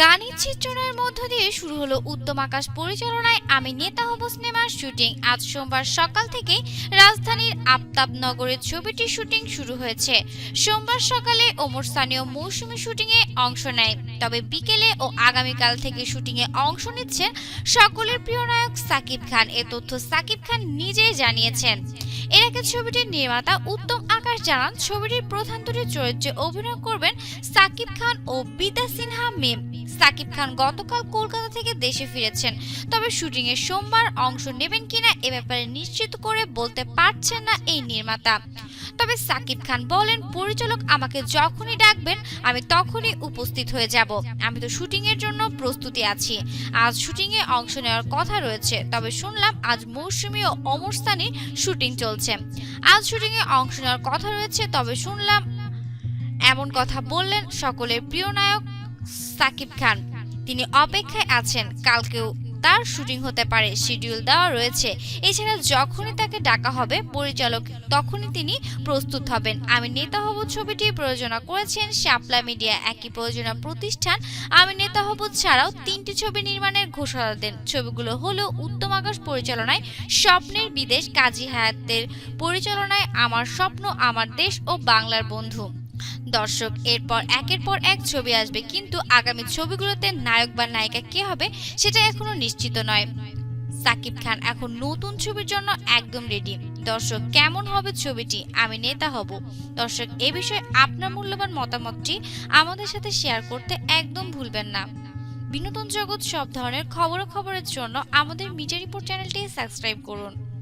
গানের চিত্রণের মধ্য দিয়ে শুরু হলো উত্তম আকাশ পরিচালনায় আমি নেতা হব সিনেমার শুটিং। আজ সোমবার সকাল থেকে রাজধানীর আফতাব নগরের ছবিটির শুটিং শুরু হয়েছে। সোমবার সকালে ওমর স্থানীয় মৌসুমী শুটিংয়ে অংশ নেয়। তবে বিকেলে ও আগামীকাল থেকে শুটিংয়ে অংশ নিচ্ছেন সকলের প্রিয় নায়ক সাকিব খান। এ তথ্য সাকিব খান নিজেই জানিয়েছেন। এর আগে ছবিটির নির্মাতা উত্তম আকাশ জানান, ছবিটির প্রধান দুটি চরিত্রে অভিনয় করবেন সাকিব খান ও বিদ্যা সিনহা মেম। সাকিব খান গতকাল কলকাতা থেকে দেশে ফিরেছেন। তবে শুটিং এর সোমবার অংশ নেবেন কিনা এ ব্যাপারে নিশ্চিত করে বলতে পারছেন না এই নির্মাতা। তবে সাকিব খান বলেন, পরিচালক আমাকে যখনই ডাকবেন, আমি তখনই উপস্থিত হয়ে যাব। আমি তো শুটিং এর জন্য প্রস্তুতি আছি। আজ শুটিং এ অংশ নেওয়ার কথা রয়েছে, তবে শুনলাম আজ মৌসুমি ও অমরস্থানী শুটিং চলছে। আজ শুটিং এ অংশ নেওয়ার কথা রয়েছে, তবে শুনলাম এমন কথা বললেন সকলের প্রিয় নায়ক সাকিব খান। তিনি অপেক্ষায় আছেন, কালকেও তার শুটিং হতে পারে, শিডিউল দেওয়া রয়েছে। এছাড়া যখনই তাকে ডাকা হবে, পরিচালক তখনই তিনি প্রস্তুত হবেন। আমি নেতা হব ছবিটি প্রযোজনা করেছেন শাপলা মিডিয়া। একই প্রযোজনা প্রতিষ্ঠান আমি নেতা হব ছাড়াও তিনটি ছবি নির্মাণের ঘোষণা দেন। ছবিগুলো হলো উত্তম আকাশ পরিচালনায় স্বপ্নের বিদেশ, কাজী হায়াতের পরিচালনায় আমার স্বপ্ন, আমার দেশ ও বাংলার বন্ধু। দর্শক, এরপর একের পর এক ছবি আসবে। কিন্তু আগামী ছবিগুলোতে নায়ক বা নায়িকা কে হবে, সেটা এখনও নিশ্চিত নয়। সাকিব খান এখন নতুন ছবির জন্য একদম রেডি দর্শক, কেমন হবে ছবিটি? আমি নেতা হব। দর্শক, এ বিষয়ে আপনার মূল্যবান মতামতটি আমাদের সাথে শেয়ার করতে একদম ভুলবেন না। বিনোদন জগৎ সব ধরনের খবরাখবরের জন্য আমাদের মিডিয়া রিপোর্ট চ্যানেলটি সাবস্ক্রাইব করুন।